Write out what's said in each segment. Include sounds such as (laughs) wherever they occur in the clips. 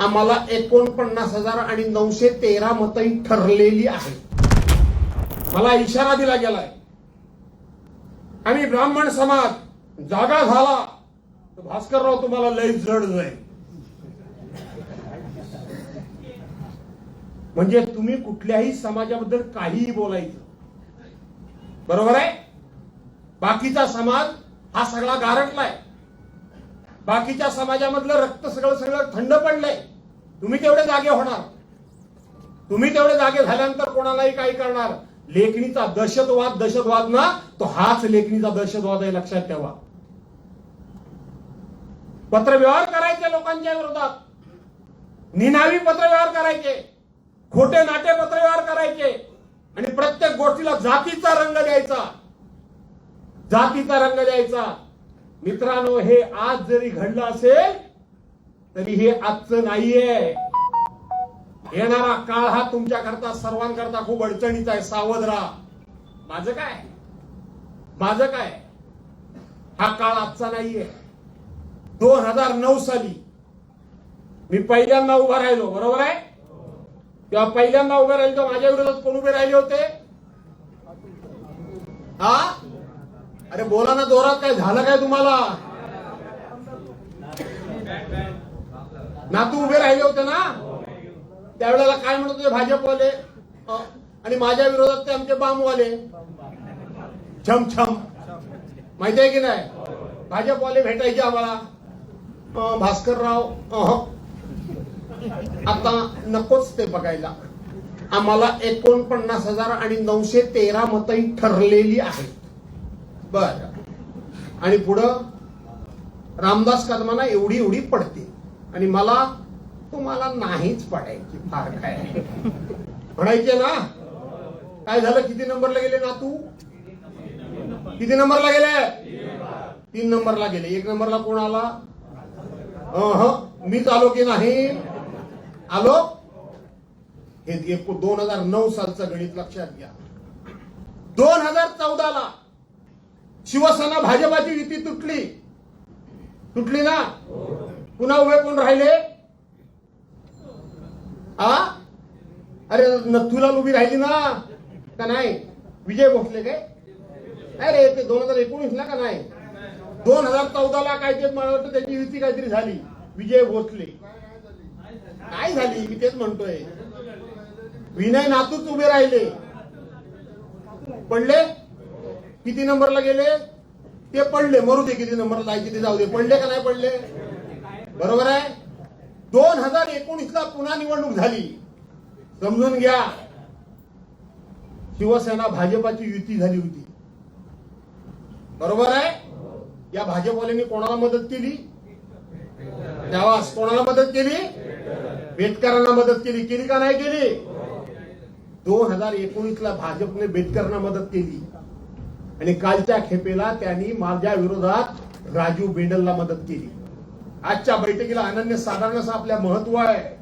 आम्हाला एकोणपन्नास हजार आणि नऊशे तेरा मतही ठरलेली आहे. मला इशारा दिला गेलाय. आणि ब्राह्मण समाज जागा झाला. तर भास्करराव तुम्हाला लय जड जाईल. म्हणजे तुम्ही कुठल्याही समाजाबद्दल काहीही बोलायचं. बरोबर आहे? बाकीचा समाज हा सगळा गारटलाय बाकीच्या समाजामधलं रक्त सगळं सगळं थंड पडलंय. तुम्ही तेवढे जागे होणार. तुम्ही तेवढे जागे झाल्यानंतर कोणालाही काही करणार. लेखणीचा दहशतवाद दहशतवाद ना तो हाच लेखणीचा दहशतवाद आहे लक्षात ठेवा. पत्रव्यवहार करायचे लोकांच्या विरोधात. निनावी पत्रव्यवहार करायचे. खोटे नाटे पत्रव्यवहार करायचे. आणि प्रत्येक गोष्टीला जातीचा रंग द्यायचा. जातीचा रंग द्यायचा. मित्रांनो हे आज जरी घडलं असेल तरी हे आजचं नाहीये. येणारा काळ हा तुमच्याकरता सर्वांकरता खूप अडचणीचा आहे. सावध राहा. माझं काय? माझं काय? हा काळ आजचा नाहीये. दोन हजार नऊ साली मी पहिल्यांदा उभा राहिलो बरोबर आहे? तेव्हा पहिल्यांदा उभे राहिलो माझ्या विरोधात कोण उभे राहिले होते? हा? अरे बोला ना जोरात काय झालं काय तुम्हाला? नातू उभे राहिले होते ना? त्यावेळेला काय म्हणत होते भाजपवाले? आणि माझ्या विरोधात ते आमचे बामवाले. छम छम. माहिती आहे की नाही? भाजपवाले भेटायचे आम्हाला. भास्करराव हो. आता नकोच ते बघायला. आम्हाला एकोणपन्नास हजार आणि नऊशे तेरा मतही ठरलेली आहेत. बर. आणि पुढं रामदास कदमांना एवढी एवढी पडते. आणि मला तुम्हाला नाहीच पडायची फार काय. म्हणायचे ना काय झालं किती नंबरला गेले ना तू किती नंबरला गेले? तीन नंबरला गेले. एक नंबरला कोण आला? मीच आलो की नाही? आलो? हे दोन हजार नऊ सालचं गणित लक्षात घ्या. दोन हजार चौदाला शिवसेना भाजपाची युती तुटली. तुटली ना? पुन्हा उभे कोण राहिले? आ? अरे नथुला उभी राहिली ना? का नाही? विजय भोसले काय? अरे ते दोन हजार एकोणीस ला का नाही? दोन हजार चौदाला काय ते मला वाटतं त्याची युती काहीतरी झाली. विजय भोसले. काय झाली? मी तेच म्हणतोय. विनय नातूच उभे राहिले. पडले? किती नंबरला गेले? ते पडले. मरू दे किती नंबरला जायचे ते जाऊ दे. पडले का नाही पडले? बरोबर आहे? दोन हजार एकोणीसला पुन्हा निवडणूक झाली. समजून घ्या. शिवसेना भाजपाची युती झाली होती. बरोबर आहे? या भाजपवाल्यांनी कोणाला मदत केली? तेव्हा कोणाला मदत केली? बेटकरांना मदत केली. केली का नाही केली? दोन हजार एकोणीसला भाजपने बेटकरांना मदत केली. आणि कालच्या खेपेला त्यांनी माझ्या विरोधात राजू बेंडलला मदत केली. आजच्या बैठकीला अनन्य साधारण असं आपल्या महत्त्व आहे.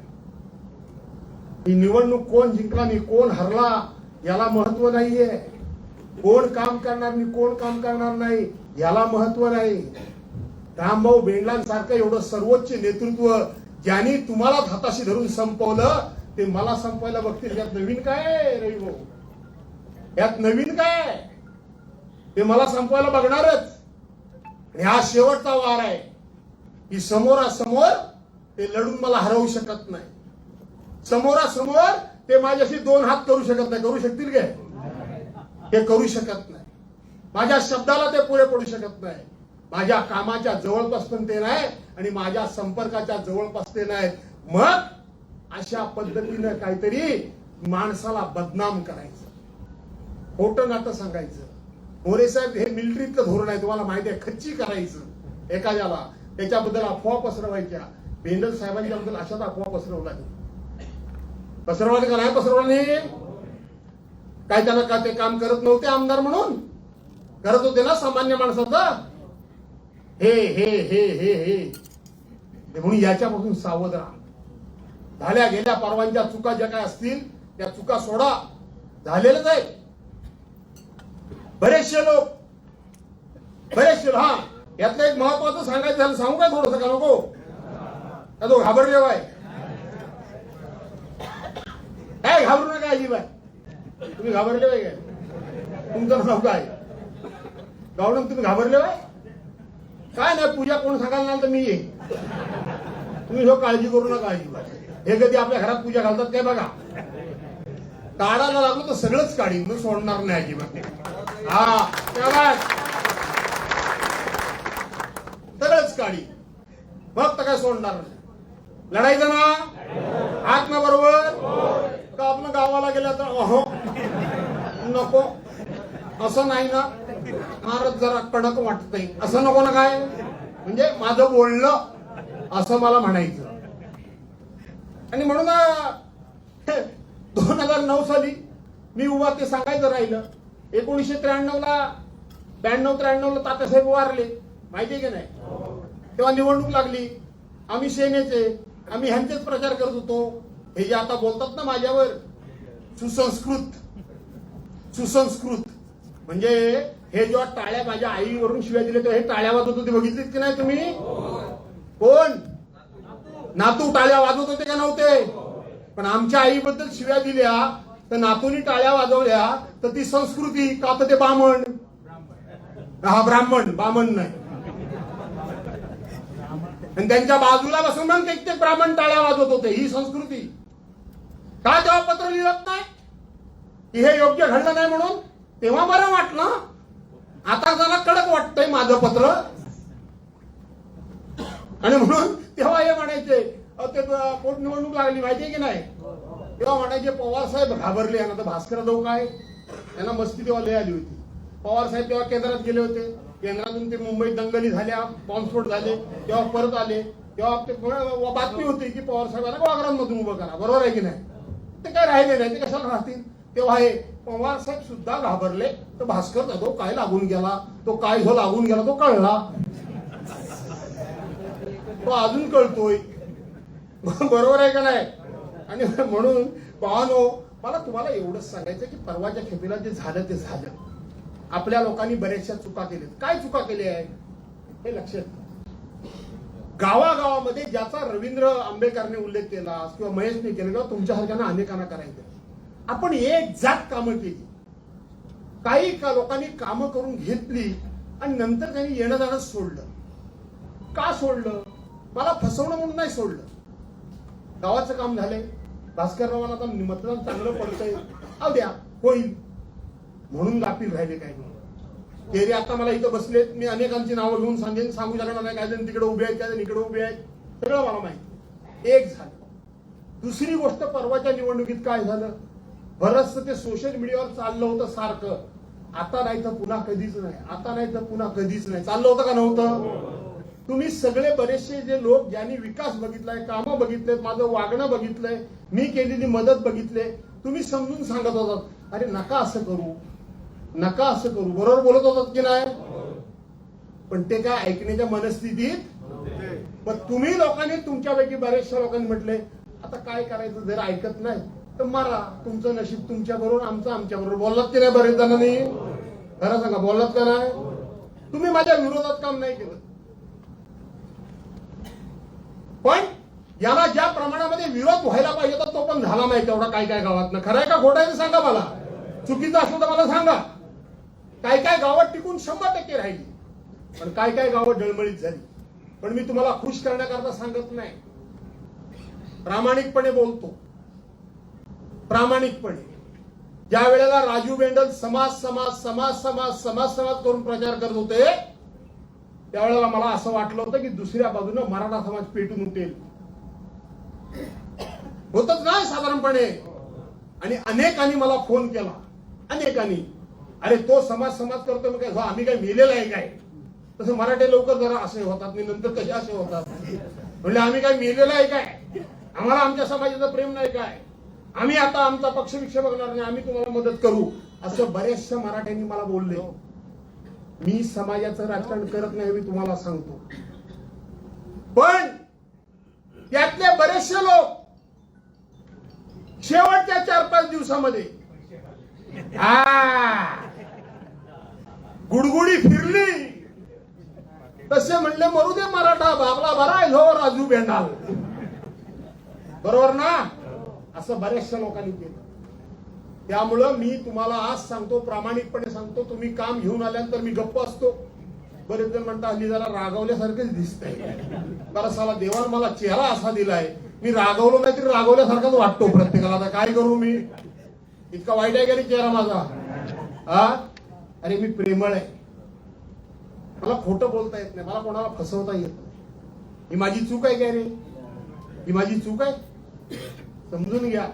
ही निवडणूक कोण जिंकला आणि कोण हरला याला महत्त्व नाहीये. कोण काम करणार आणि कोण काम करणार नाही याला महत्त्व नाही. रामभाऊ बेंडलांसारखं एवढं सर्वोच्च नेतृत्व ज्यांनी तुम्हाला हाताशी धरून संपवलं ते मला संपवायला बघतील. यात नवीन काय रवी भाऊ? यात नवीन काय आहे? ते मला संपवायला बघणारच. आणि हा शेवटचा वार आहे. की समोरासमोर ते लढून मला हरवू शकत नाही. समोरासमोर ते माझ्याशी दोन हात करू शकत नाही. करू शकतील काय? हे करू शकत नाही. माझ्या शब्दाला ते पुढे पडू शकत नाही. माझ्या कामाच्या जवळपास पण ते नाही आणि माझ्या संपर्काच्या जवळपास ते नाही. मग अशा पद्धतीनं काहीतरी माणसाला बदनाम करायचं. खोटं नातं सांगायचं. मोरे साहेब हे मिलिटरीतलं धोरण आहे तुम्हाला माहिती आहे खच्ची करायचं. एखाद्याला त्याच्याबद्दल अफवा पसरवायच्या बेंडल साहेबांच्या बद्दल अशाच अफवा पसरवला पसरवले का नाही पसरवले काय त्यांना का ते काम करत नव्हते आमदार म्हणून? करत होते ना सामान्य माणसाचं? हे हे हे हे हे. म्हणून याच्यापासून सावध राहा. झाल्या गेल्या परवांच्या चुका ज्या काय असतील त्या चुका सोडा. झालेलंच आहे. बरेचसे लोक बरेचसे हा यातलं एक महत्वाचं सांगायचं झालं सांगू का थोडस का नको? का तो घाबरलेला आहे? काय घाबरू नका अजिबात. तुम्ही घाबरले काय? तुमचं नाव काय? गावडून तुम्ही घाबरले बाय काय नाही पूजा कोण सांगायला नाही तर मी येईन. तुम्ही जो काळजी करू नका अजिबात. हे कधी आपल्या घरात पूजा घालतात काय बघा. काढायला लागलो तर सगळंच काढीन मग सोडणार नाही अजिबात. हा तरच सगळंच काढी फक्त काय सोडणार नाही. लढायचं ना हात ना बरोबर का आपण गावाला गेलं तर अहो नको. असं नाही ना. फारच जरा कडक वाटत नाही. असं नको ना काय? म्हणजे माझं बोलणं असं मला म्हणायचं. आणि म्हणून दोन हजार नऊ साली मी उभा ते सांगायचं राहिलं. एकोणीसशे त्र्याण्णवला ब्याण्णव त्र्याण्णव ला तात्यासाहेब वारले. माहितीये की नाही? तेव्हा निवडणूक लागली. आम्ही सेनेचे आम्ही ह्यांचेच प्रचार करत होतो. हे जे आता बोलतात ना माझ्यावर सुसंस्कृत सुसंस्कृत. म्हणजे हे जेव्हा टाळ्या माझ्या आईवरून शिव्या दिले तेव्हा हे टाळ्या वाजवत होते. बघितलीत की नाही तुम्ही? कोण? नातू टाळ्या वाजवत होते का नव्हते? पण आमच्या आईबद्दल शिव्या दिल्या. तर नातूनी टाळ्या वाजवल्या तर ती संस्कृती का तर ते बामण. हा ब्राह्मण. बामण नाही. आणि त्यांच्या बाजूला बसून मग ते ते ब्राह्मण टाळ्या वाजवत होते. ही संस्कृती. का तेव्हा पत्र लिहित नाही? की हे योग्य घडलं नाही म्हणून? तेव्हा बरं वाटलं. आता जरा कडक वाटतंय माझं पत्र. आणि म्हणून तेव्हा हे म्हणायचे पोटनिवडणूक ते लागली माहितीये की नाही? तेव्हा म्हणायचे पवार साहेब घाबरले यांना तर भास्कर जाऊ काय? यांना मस्ती तेव्हा लय आली होती. पवार साहेब तेव्हा केंद्रात गेले होते. केंद्रातून ते मुंबईत दंगली झाल्या बॉम्बस्फोट झाले तेव्हा परत आले. तेव्हा ते बातमी होती की पवार साहेबांना वाघरांमधून उभं करा. बरोबर आहे की नाही? ते काय राहिले नाही ते कशाला राहतील? तेव्हा हे पवार साहेब सुद्धा घाबरले. तर भास्कर जाधव काय लागून गेला? तो काय जो लागून गेला तो कळला. तो अजून कळतोय. (laughs) बरोबर आहे का नाही? आणि (laughs) म्हणून पाहनो मला तुम्हाला एवढंच सांगायचं की परवाच्या खेपेला जे झालं ते झालं. आपल्या लोकांनी बऱ्याचशा चुका केल्यात. काय चुका केल्या आहे हे लक्षात गावागावामध्ये ज्याचा रवींद्र आंबेकरने उल्लेख केला किंवा महेशने केला किंवा तुमच्यासारख्यांना अनेकांना करायचं आपण एक जात कामं केली. काही का लोकांनी कामं करून घेतली आणि नंतर त्यांनी येणं जाणं सोडलं. का सोडलं? मला फसवणं म्हणून नाही सोडलं. गावाचं काम झालंय. भास्कररावांना आता मतदान चांगलं पडतंय. अहो द्या होईल. म्हणून गाफील राहिले काही ते रे आता मला इथं बसलेत. मी अनेकांची नावं घेऊन सांगेन. सांगू शकणार नाही काय जण तिकडे उभे आहेत काय जण इकडे उभे आहेत. सगळं मला माहिती. एक झालं. दुसरी गोष्ट परवाच्या निवडणुकीत काय झालं? बरंचसं ते सोशल मीडियावर चाललं होतं सारखं. आता नाही तर पुन्हा कधीच नाही. आता नाही तर पुन्हा कधीच नाही. चाललं होतं का नव्हतं? तुम्ही सगळे बरेचसे जे लोक ज्यांनी विकास बघितलाय कामं बघितलेत माझं वागणं बघितलंय मी केलेली मदत बघितले तुम्ही समजून सांगत होतात अरे नका असं करू नका असं करू. बरोबर बोलत होतात की नाही? पण ते काय ऐकण्याच्या मनस्थितीत पण तुम्ही लोकांनी तुमच्यापैकी बऱ्याचशा लोकांनी म्हटले आता काय करायचं जर ऐकत नाही तर मारा तुमचं नशीब तुमच्या बरोबर आमचं आमच्या बरोबर बोललात की नाही बरेच जणांनी? खरं सांगा बोललात का नाही? तुम्ही माझ्या विरोधात काम नाही केलं. पण याला ज्या प्रमाणामध्ये विरोध व्हायला पाहिजे होता तो पण झाला नाही तेवढा काय काय गावात खरं आहे का खोटं आहे सांगा मला. चुकीचं असलं तर मला सांगा. काय काय गावात टिकून शंभर टक्के राहिली. पण काय काय गावं डळमळीत झाली. पण मी तुम्हाला खुश करण्याकरता सांगत नाही. प्रामाणिकपणे बोलतो. प्रामाणिकपणे. ज्या वेळेला राजू बेंडल समाज समाज समाज समाज समाज समाज करून प्रचार करत होते त्यावेळेला मला असं वाटलं होतं की दुसऱ्या बाजूनं मराठा समाज पेटून उठेल होतच काय साधारणपणे? आणि अनेकांनी मला फोन केला. अनेकांनी. अरे तो समाज समाज करतो मी काय? हो, आम्ही काय मेलेला आहे काय? तसं मराठे लवकर जरा असे होतात मी नंतर कसे असे होतात. म्हणजे आम्ही काय मेलेला आहे काय? आम्हाला आमच्या समाजाचं प्रेम नाही काय? आम्ही आता आमचा पक्ष विक्ष बघणार नाही आम्ही तुम्हाला मदत करू. असं बऱ्याचशा मराठ्यांनी मला बोलले. मी समाजाचं राजकारण करत नाही मी तुम्हाला सांगतो. पण त्यातले बरेचसे लोक शेवटच्या चार पाच दिवसामध्ये गुडगुडी फिरली. तसे म्हणले मरू दे मराठा बाबला बरा आहे हो राजू बेंडाल बरोबर ना? असं बऱ्याचशा लोकांनी केलं. त्यामुळं मी तुम्हाला आज सांगतो प्रामाणिकपणे सांगतो तुम्ही काम घेऊन आल्यानंतर मी गप्प असतो. बरेच जण म्हणता हल्ली जरा रागवल्यासारखंच दिसतंय. बरं साला देवान मला चेहरा असा दिलाय. मी रागवलो नाही तरी रागवल्यासारखाच वाटतो प्रत्येकाला. आता काय करू मी? इतका वाईट आहे का रे चेहरा माझा? हा? अरे मी प्रेमळ आहे. मला खोटं बोलता येत नाही. मला कोणाला फसवता येत नाही. ही माझी चूक आहे काय रे? ही माझी चूक आहे? समजून घ्या.